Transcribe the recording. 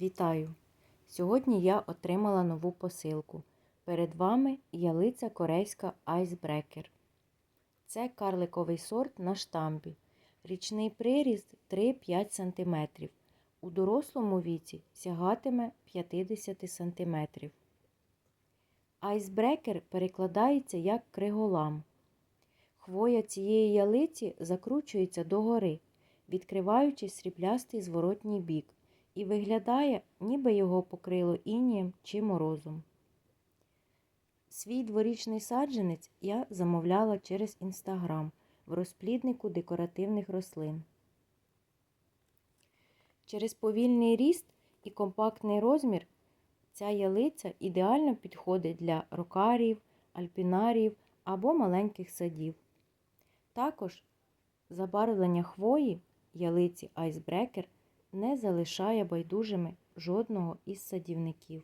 Вітаю! Сьогодні я отримала нову посилку. Перед вами ялиця корейська Icebreaker. Це карликовий сорт на штамбі. Річний приріст 3-5 см. У дорослому віці сягатиме 50 см. Айсбрекер перекладається як криголам. Хвоя цієї ялиці закручується догори, відкриваючи сріблястий зворотній бік, і виглядає, ніби його покрило інієм чи морозом. Свій дворічний саджанець я замовляла через інстаграм в розпліднику декоративних рослин. Через повільний ріст і компактний розмір ця ялиця ідеально підходить для рокарів, альпінарів або маленьких садів. Також забарвлення хвої ялиці Айсбрекер не залишає байдужими жодного із садівників.